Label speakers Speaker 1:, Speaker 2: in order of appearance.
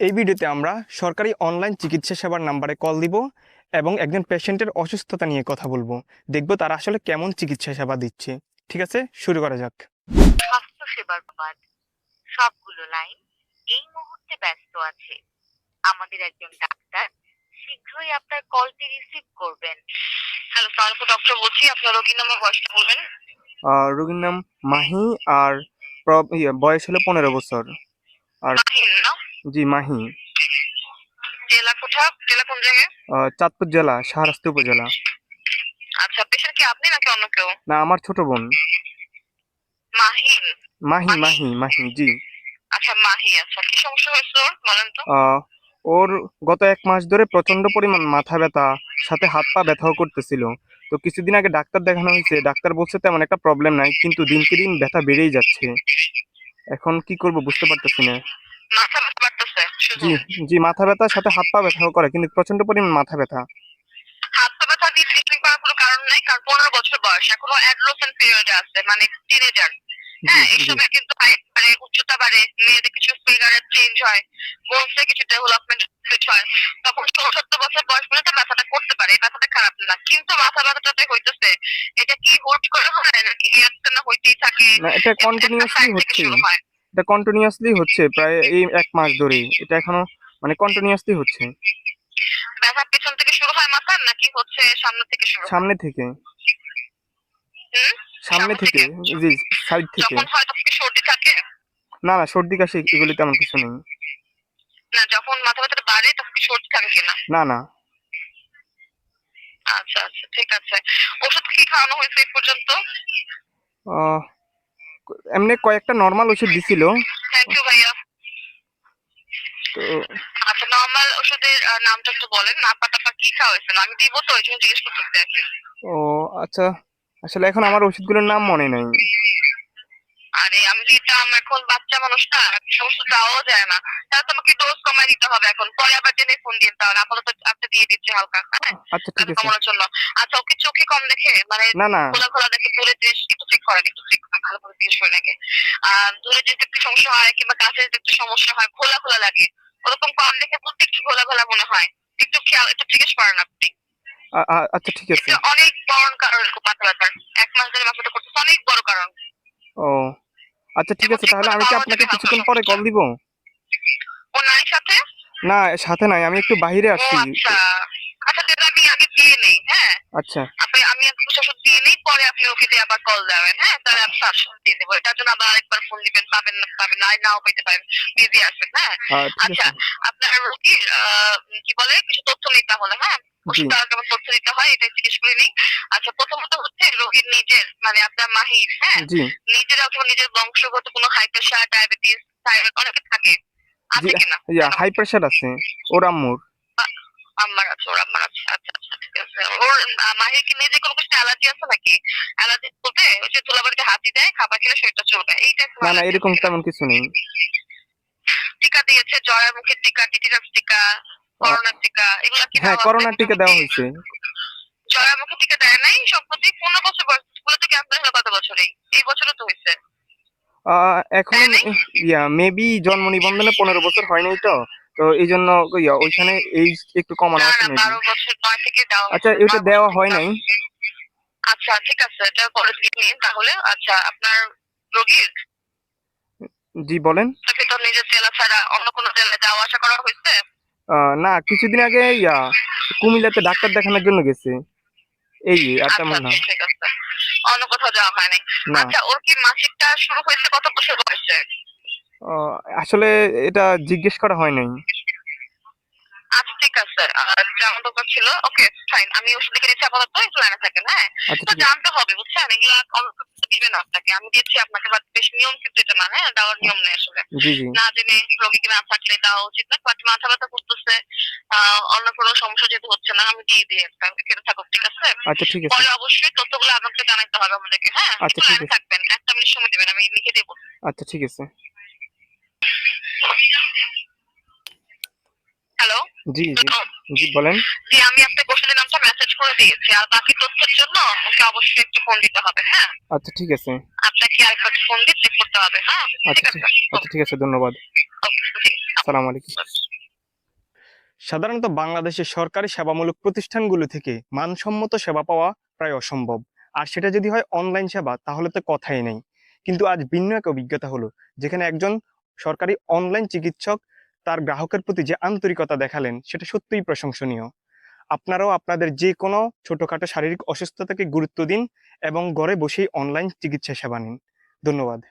Speaker 1: এই ভিডিওতে আমরা সরকারি অনলাইন চিকিৎসা সেবার নাম্বারে কল দিব এবং একজন পেশেন্টের অসুস্থতা নিয়ে কথা বলব। দেখব তারা আসলে কেমন চিকিৎসা সেবা দিচ্ছে। ঠিক আছে? শুরু করা যাক।
Speaker 2: স্বাস্থ্য সেবার বাদ সবগুলো লাইন এই মুহূর্তে ব্যস্ত আছে। আমাদের একজন ডাক্তার শীঘ্রই আপনার কলটি রিসিভ করবেন। হ্যালো সালফু ডক্টর বলছি। আপনার রোগীর নামে বয়সটা বলবেন।
Speaker 1: রোগীর নাম মাহি আর ইয়ে, বয়স হলো পনেরো বছর। আর
Speaker 2: মাহিন না
Speaker 1: জি মাহি।
Speaker 2: জেলা কোথা জেলা কোন জায়গায়?
Speaker 1: চাঁদপুর জেলা শাহরাস্তি উপজেলা।
Speaker 2: আচ্ছা পেশেন্ট কি আপনি নাকি অন্য কেউ?
Speaker 1: না আমার ছোট বোন।
Speaker 2: মাহিন।
Speaker 1: মাহি মাহি? মাহি জি।
Speaker 2: আচ্ছা মাহি আচ্ছা। কি সমস্যা হয়েছে ওর বলেন তো?
Speaker 1: ওর গত এক মাস ধরে প্রচণ্ড পরিমাণ মাথা ব্যথা সাথে হাত পা ব্যথাও করতেছিল। তো কিছুদিন আগে ডাক্তার দেখানো হয়েছে ডাক্তার বলছে তেমন একটা প্রবলেম নাই কিন্তু দিনকে দিন ব্যথা বেড়েই যাচ্ছে। এখন কি করব বুঝতে পারতেছি না।
Speaker 2: মাথা
Speaker 1: জি জি মাথা ব্যথার সাথে হাত পা ব্যথাও করে কিন্তু প্রচণ্ড পরিমাণ মাথা ব্যথা।
Speaker 2: হাত পা ব্যথা দিয়ে ট্রিটমেন্ট করার কোনো কারণ নেই কারণ পনেরো বছর বয়স এখনও অ্যাডলোসেন্ট পিরিয়ডে আছে মানে টিনেজার হ্যাঁ কিন্তু height উচ্চতা বাড়ে মেয়েদের কিছু ফিগারের চেঞ্জ হয় বোনসে কিছু ডেভেলপমেন্ট হয় তখন ষোলো সত্তর বছর বয়স পর্যন্ত ব্যথাটা করতে পারে এই ব্যথাটা খারাপ না। কিন্তু মাথা ব্যথাটাতে হইতেছে এটা কি করে হয় নাকি হইতেই থাকে
Speaker 1: এটা কন্টিনিউয়াসলি হচ্ছে। এটা কন্টিনিউয়াসলি হচ্ছে প্রায় এই এক মাস ধরে এটা এখনও মানে কন্টিনিউয়াসলি হচ্ছে।
Speaker 2: ব্যথা পিছন থেকে শুরু হয় মাথার নাকি হচ্ছে সামনে থেকে শুরু
Speaker 1: সামনে থেকে। সামনে থেকে জি সাইড থেকে।
Speaker 2: যখন হয় সর্দি থাকে?
Speaker 1: না না সর্দি কাশি এগুলি তেমন কিছু নেই।
Speaker 2: না যখন মাথা ব্যথাটা বাড়ে তখন কি সর্দি থাকে কিনা?
Speaker 1: না না।
Speaker 2: আচ্ছা আচ্ছা ঠিক আছে। ওষুধ কি খাওয়ানো হয়েছে এই পর্যন্ত?
Speaker 1: এমনি কয়েকটা নর্মাল ওষুধ দিছিল।
Speaker 2: থ্যাংক ইউ ভাইয়া।
Speaker 1: তো
Speaker 2: আচ্ছা নর্মাল ওষুধের নামটা একটু বলেন টাপা কি খাওয়াইছেন আমি দিব তো ওই জন্য জিজ্ঞেস করতেছি
Speaker 1: ও আচ্ছা আসলে এখন আমার ওষুধগুলোর নাম মনে নাই।
Speaker 2: আরে আমি দিতাম এখন বাচ্চা মানুষ না সমস্ত দেওয়াও যায় না। তাহলে তোমাকে ডোজ কমাই দিতে হবে এখন। পরে আবার জেনে ফোন দিন তাহলে আপাতত আপনি দিয়ে দিচ্ছি হালকা হ্যাঁ?
Speaker 1: আচ্ছা ঠিক আছে।
Speaker 2: কমানোর জন্য। আচ্ছা ওকে চোখে কম দেখে মানে
Speaker 1: না না।
Speaker 2: খোলা খোলা দেখে দূরে জিনিস একটু চেক করেন একটু করেন। ভালো করে জিজ্ঞেস করে দূরে যেতে একটু সমস্যা হয় কিংবা কাছে যেতে একটু সমস্যা হয় খোলা খোলা লাগে। ওরকম কম দেখে বলতে একটু খোলা খোলা মনে হয়। একটু খেয়াল একটু জিজ্ঞেস করেন আপনি।
Speaker 1: আচ্ছা ঠিক আছে।
Speaker 2: অনেক বড় কারণ মাথা ব্যথার এক মাস ধরে করতেছে অনেক বড় কারণ।
Speaker 1: ও আচ্ছা ঠিক আছে। তাহলে আমি কি আপনাকে কিছুক্ষণ পরে কল দিব?
Speaker 2: ও নাই সাথে?
Speaker 1: না সাথে নাই আমি একটু বাইরে আসছি
Speaker 2: আচ্ছা। আচ্ছা দিয়ে নেই হ্যাঁ?
Speaker 1: আচ্ছা।
Speaker 2: আপনি আমি একটু ওষুধ দিয়ে নেই পরে আপনি ওকে দিয়ে আবার কল দেবেন হ্যাঁ? তাহলে আমি সাজেশন দিয়ে দেবো। এটার জন্য আবার আরেকবার ফোন দিবেন পাবেন না পাবেন না নাও পেতে পারেন বিজি আসবেন হ্যাঁ? আচ্ছা
Speaker 1: আছে।
Speaker 2: আপনার রোগীর কি বলে কিছু তথ্য নিতে হলে হ্যাঁ? ওষুধ দেওয়ার কেমন তথ্য দিতে হয় এটা জিজ্ঞেস করে নিই। আচ্ছা প্রথমত হচ্ছে রোগীর নিজের মানে আপনার মাহির হ্যাঁ? নিজের অথবা নিজের বংশগত কোনো হাই প্রেশার ডায়াবেটিস থাইরয়েড অনেকে থাকে। আছে কিনা?
Speaker 1: হাই প্রেশার আছে ওর আম্মুর।
Speaker 2: আমার আছে আচ্ছা আচ্ছা ঠিক আছে ওর কোনো কিছু অ্যালার্জি আছে নাকি? অ্যালার্জি বলতে ওই যে ধুলাবাড়িতে হাতি দেয় খাবার খেলে শরীরটা চলবে। এইটা
Speaker 1: না না এরকম তেমন কিছু নেই।
Speaker 2: টিকা দিয়েছে জ্বরের মুখের টিকা টিটিনাস টিকা করোনার টিকা এগুলা কি
Speaker 1: হ্যাঁ করোনার টিকা দেওয়া হয়েছে।
Speaker 2: জ্বরের মুখের টিকা দেয় নাই সম্প্রতি পনেরো বছর বয়স স্কুলে তো ক্যাম্প হলো কত বছরেই এই বছরও তো হয়েছে।
Speaker 1: এখন ইয়া মেবি জন্ম নিবন্ধনে পনেরো বছর হয়নি তো। তো এই জন্য ওইখানে এই একটু কমানো আছে আচ্ছা এটা দেওয়া হয় নাই?
Speaker 2: আচ্ছা ঠিক আছে এটা পরে নিন তাহলে। আচ্ছা আপনার রোগীর?
Speaker 1: জি বলেন।
Speaker 2: তো নিজের জেলা ছাড়া অন্য কোনো জেলায় যাওয়া আসা করা হয়েছে?
Speaker 1: না কিছুদিন আগে ইয়া কুমিল্লাতে ডাক্তার দেখানোর জন্য গেছে। এই আর
Speaker 2: আচ্ছা
Speaker 1: তেমন না
Speaker 2: ঠিক আছে। অন্য কোথাও যাওয়া হয়নি। আচ্ছা ওর কি মাসিকটা শুরু হয়েছে কত বছর বয়সে?
Speaker 1: আসলে এটা জিজ্ঞেস করা হয় নাই।
Speaker 2: আচ্ছা ঠিক আছে। আর যেমন দোকান ছিল ওকে ফাইন আমি ওষুধ লিখে দিচ্ছি আপাতত একটু লাইনে থাকেন হ্যাঁ?
Speaker 1: আচ্ছা
Speaker 2: তো জানতে হবে বুঝছেন? এগুলো অন্য কিছু আপনাকে। আমি আপনাকে বাট বেশ নিয়ম কিন্তু এটা না হ্যাঁ? দেওয়ার নিয়ম নেই আসলে।
Speaker 1: জি জি।
Speaker 2: না জেনে রোগীকে না থাকলে দেওয়া উচিত না বাট মাথা ব্যথা করতেছে অন্য কোনো সমস্যা যেহেতু হচ্ছে না আমি দিয়ে দিই একটা কেটে থাকুক ঠিক আছে?
Speaker 1: আচ্ছা ঠিক আছে।
Speaker 2: পরে অবশ্যই তথ্যগুলো জানাতে হবে আমাদেরকে হ্যাঁ?
Speaker 1: আচ্ছা, ঠিক আছে।
Speaker 2: থাকবেন একটা মিনিট সময় দিবেন আমি লিখে দেবো।
Speaker 1: আচ্ছা ঠিক আছে।
Speaker 2: হ্যালো
Speaker 1: জি জি জি বলেন।
Speaker 2: জি আমি নামটা মেসেজ করে দিয়েছি। আর বাকি তথ্যের জন্য ওকে অবশ্যই একটু ফোন দিতে হবে হ্যাঁ?
Speaker 1: আচ্ছা ঠিক আছে।
Speaker 2: আপনাকে আরেকবার ফোন দিয়ে চেক করতে হবে হ্যাঁ?
Speaker 1: আচ্ছা ঠিক- আচ্ছা ঠিক আছে ধন্যবাদ।
Speaker 2: ওকে জি
Speaker 1: সালাম আলাইকুম। সাধারণত বাংলাদেশের সরকারি সেবামূলক প্রতিষ্ঠানগুলো থেকে মানসম্মত সেবা পাওয়া প্রায় অসম্ভব। আর সেটা যদি হয় অনলাইন সেবা তাহলে তো কথাই নেই। কিন্তু আজ ভিন্ন এক অভিজ্ঞতা হলো যেখানে একজন সরকারি অনলাইন চিকিৎসক তার গ্রাহকের প্রতি যে আন্তরিকতা দেখালেন, সেটা সত্যিই প্রশংসনীয়। আপনারাও আপনাদের যে কোনো ছোটোখাটো শারীরিক অসুস্থতাকে গুরুত্ব দিন এবং ঘরে বসেই অনলাইন চিকিৎসা সেবা নিন। ধন্যবাদ।